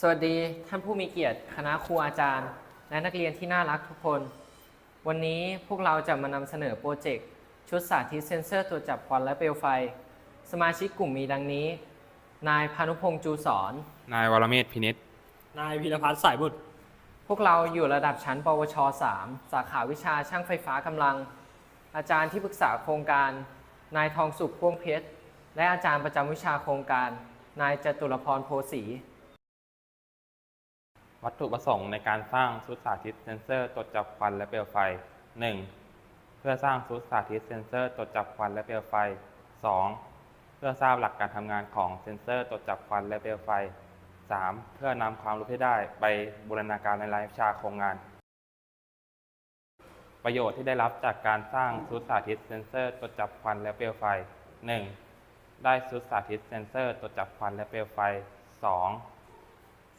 สวัสดีท่านผู้มีเกียรติคณะครูอาจารย์ และนักเรียนที่น่ารักทุกคน วันนี้พวกเราจะมานำเสนอโปรเจกต์ ชุดสาธิตเซ็นเซอร์ตรวจจับควันและเปลวไฟ สมาชิกกลุ่มมีดังนี้ นายพานุพงษ์จูสอน นายวรเมธพินิษนายพีรพัฒน์สายบุตร พวกเราอยู่ระดับชั้น ปวช 3 สาขาวิชาช่างไฟฟ้ากำลัง อาจารย์ที่ปรึกษาโครงการ นายทองสุขพ่วงเพชร และอาจารย์ประจำวิชาโครงการ นายจตุรพรโพสี วัตถุประสงค์ในการสร้างชุดสาธิตเซนเซอร์ตรวจจับควันและเปลวไฟ 1. เพื่อสร้างชุดสาธิตเซนเซอร์ตรวจจับควันและเปลวไฟ 2. เพื่อทราบหลักการทำงานของเซนเซอร์ตรวจจับควันและเปลวไฟ 3. เพื่อนำความรู้ที่ได้ไปบูรณาการในรายวิชาโครงงาน ประโยชน์ที่ได้รับจากการสร้างชุดสาธิตเซนเซอร์ตรวจจับควันและเปลวไฟ 1. ได้ชุดสาธิตเซนเซอร์ตรวจจับควันและเปลวไฟ 2.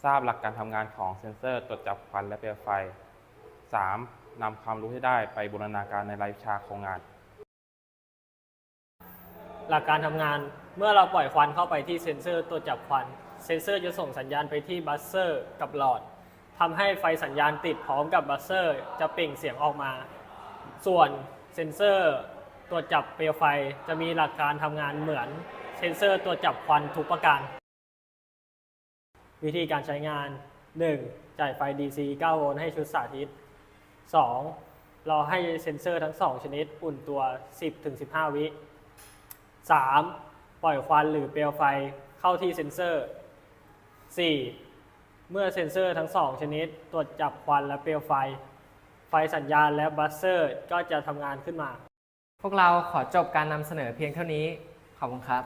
ทราบหลักการทำงานของเซ็นเซอร์ตรวจจับควันและเปลวไฟ 3. นำความรู้ที่ได้ไปบูรณาการในรายวิชาโครงงาน หลักการทำงานเมื่อเราปล่อยควันเข้าไปที่เซ็นเซอร์ตรวจจับควัน เซ็นเซอร์จะส่งสัญญาณไปที่บัสเซอร์กับหลอดทำให้ไฟสัญญาณติดพร้อมกับบัสเซอร์ จะเปล่งเสียงออกมา ส่วนเซ็นเซอร์ตรวจจับเปลวไฟจะมีหลักการทำงานเหมือนเซ็นเซอร์ตรวจจับควันทุกประการ วิธีการใช้งาน 1. จ่ายไฟ DC 9 โวลต์ให้ชุดสาธิต 2. รอให้เซ็นเซอร์ทั้ง 2 ชนิดอุ่นตัว 10-15 วิ 3. ปล่อยควันหรือเปลวไฟเข้าที่เซ็นเซอร์ 4. เมื่อเซ็นเซอร์ทั้ง 2 ชนิด ตรวจจับควันและเปลวไฟ ไฟสัญญาณและบัสเซอร์ก็จะทำงานขึ้นมา พวกเราขอจบการนำเสนอเพียงเท่านี้ ขอบคุณครับ